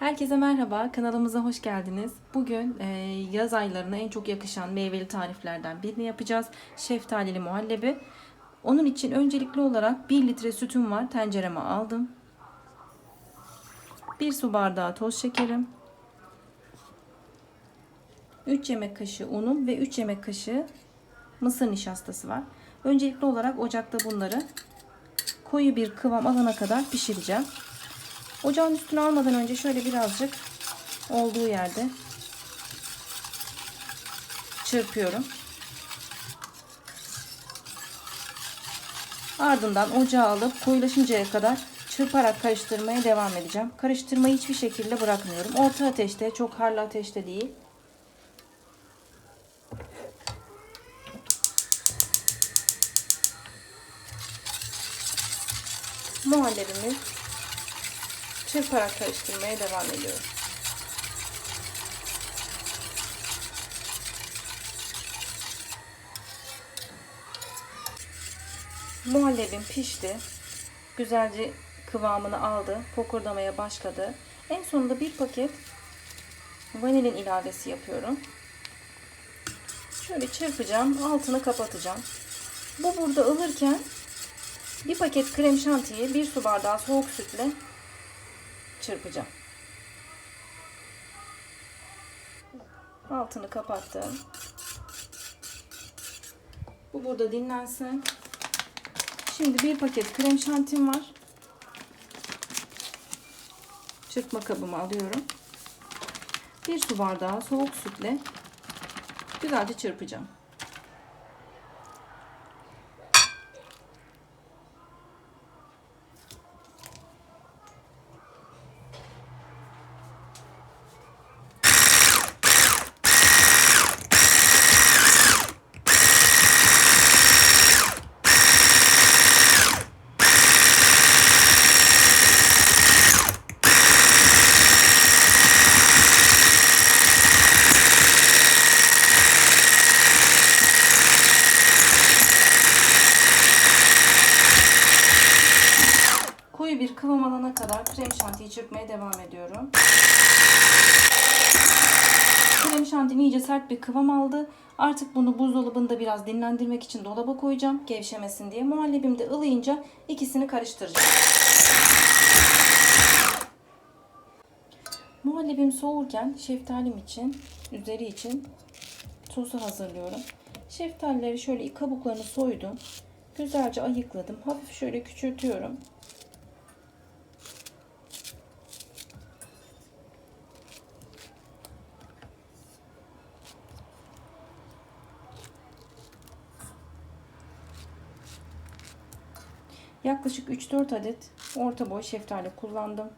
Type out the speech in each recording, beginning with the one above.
Herkese merhaba, kanalımıza hoş geldiniz. Bugün e, yaz aylarına en çok yakışan meyveli tariflerden birini yapacağız. Şeftalili muhallebi. Onun için öncelikli olarak 1 litre sütüm var, tencereme aldım. 1 su bardağı toz şekerim. 3 yemek kaşığı unum ve 3 yemek kaşığı mısır nişastası var. Öncelikli olarak ocakta bunları koyu bir kıvam alana kadar pişireceğim. Ocağın üstüne almadan önce şöyle birazcık olduğu yerde çırpıyorum. Ardından ocağa alıp koyulaşıncaya kadar çırparak karıştırmaya devam edeceğim. Karıştırmayı hiçbir şekilde bırakmıyorum. Orta ateşte, çok harlı ateşte değil. Muhallebimi çırparak karıştırmaya devam ediyorum. Muhallebim pişti. Güzelce kıvamını aldı. Fokurdamaya başladı. En sonunda bir paket vanilin ilavesi yapıyorum. Şöyle çırpacağım. Altını kapatacağım. Bu burada ılırken bir paket krem şantiyi bir su bardağı soğuk sütle çırpacağım. Altını kapattım. Bu burada dinlensin. Şimdi bir paket krem şantim var. Çırpma kabımı alıyorum. Bir su bardağı soğuk sütle güzelce çırpacağım. Koyu bir kıvam alana kadar krem şantiyi çırpmaya devam ediyorum. Krem şantim iyice sert bir kıvam aldı. Artık bunu buzdolabında biraz dinlendirmek için dolaba koyacağım. Gevşemesin diye. Muhallebim de ılıyınca ikisini karıştıracağım. Muhallebim soğurken şeftalim için, üzeri için sosu hazırlıyorum. Şeftalileri şöyle kabuklarını soydum. Güzelce ayıkladım. Hafif şöyle küçültüyorum. Yaklaşık 3-4 adet orta boy şeftali kullandım.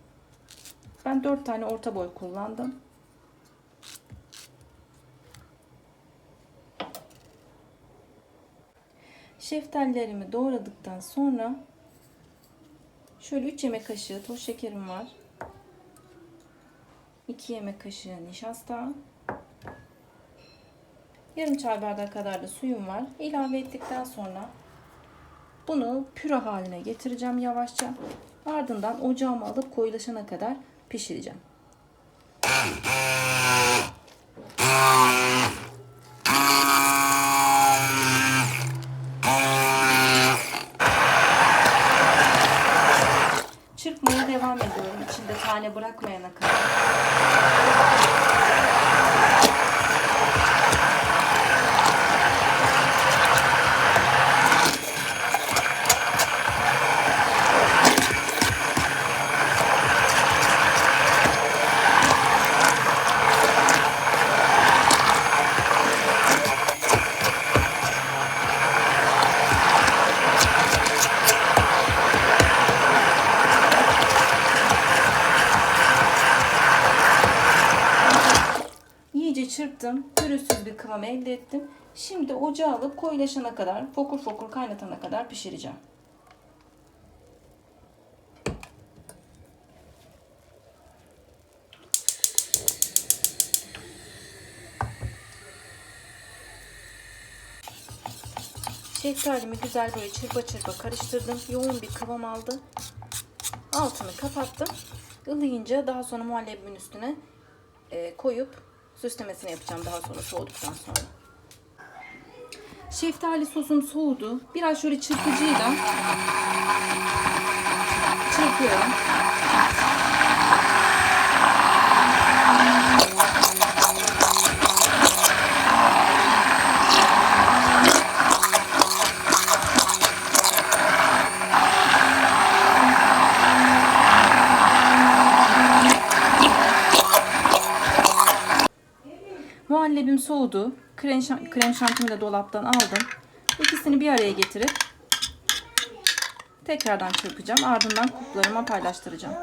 Ben 4 tane orta boy kullandım. Şeftalilerimi doğradıktan sonra şöyle 3 yemek kaşığı toz şekerim var. 2 yemek kaşığı nişasta. Yarım çay bardağı kadar da suyum var. İlave ettikten sonra bunu püre haline getireceğim yavaşça. Ardından ocağıma alıp koyulaşana kadar pişireceğim. Çırpmaya devam ediyorum. İçinde tane bırakmayana kadar. Çırptım. Pürüzsüz bir kıvam elde ettim. Şimdi ocağa alıp koyulaşana kadar, fokur fokur kaynatana kadar pişireceğim. Şeftalimi güzel böyle çırpa çırpa karıştırdım. Yoğun bir kıvam aldı. Altını kapattım. ılıyınca daha sonra muhallebimin üstüne e, koyup süslemesini yapacağım daha sonra soğuduktan sonra. Şeftali sosum soğudu. Biraz şöyle çırpıcıyla çırpıyorum. Muhallebim soğudu. Krem, krem şantimi de dolaptan aldım. İkisini bir araya getirip tekrardan çırpacağım. Ardından kuplarıma paylaştıracağım.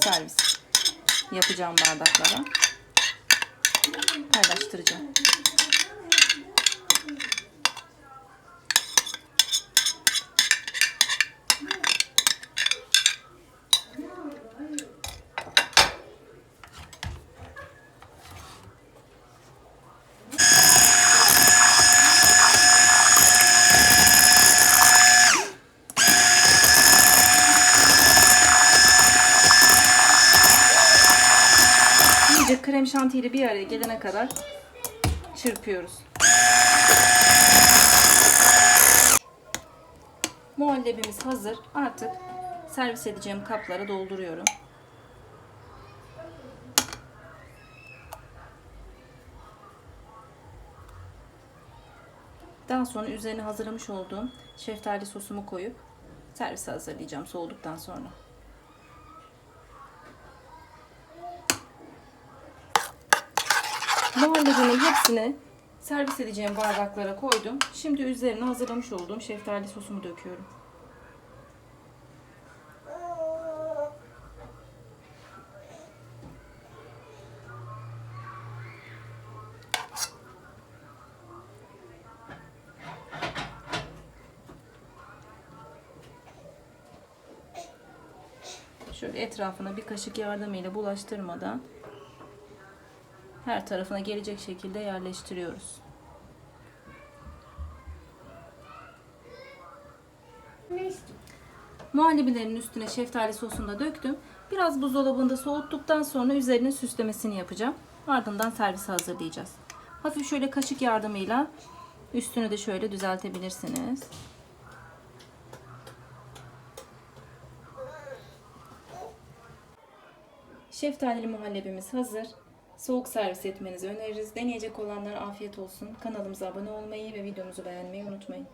Servis yapacağım bardaklara. Paylaştıracağım. Krem şantiyle bir araya gelene kadar çırpıyoruz. Muhallebimiz hazır. Artık servis edeceğim kaplara dolduruyorum. Daha sonra üzerine hazırlamış olduğum şeftali sosumu koyup servise hazırlayacağım soğuduktan sonra. Muhallebimin hepsini servis edeceğim bardaklara koydum. Şimdi üzerine hazırlamış olduğum şeftali sosumu döküyorum. Şöyle etrafına bir kaşık yardımıyla bulaştırmadan her tarafına gelecek şekilde yerleştiriyoruz. Muhallebilerin üstüne şeftali sosunu da döktüm. Biraz buzdolabında soğuttuktan sonra üzerine süslemesini yapacağım. Ardından servise hazırlayacağız. Hafif şöyle kaşık yardımıyla üstünü de şöyle düzeltebilirsiniz. Şeftalili muhallebimiz hazır. Soğuk servis etmenizi öneririz. Deneyecek olanlara afiyet olsun. Kanalımıza abone olmayı ve videomuzu beğenmeyi unutmayın.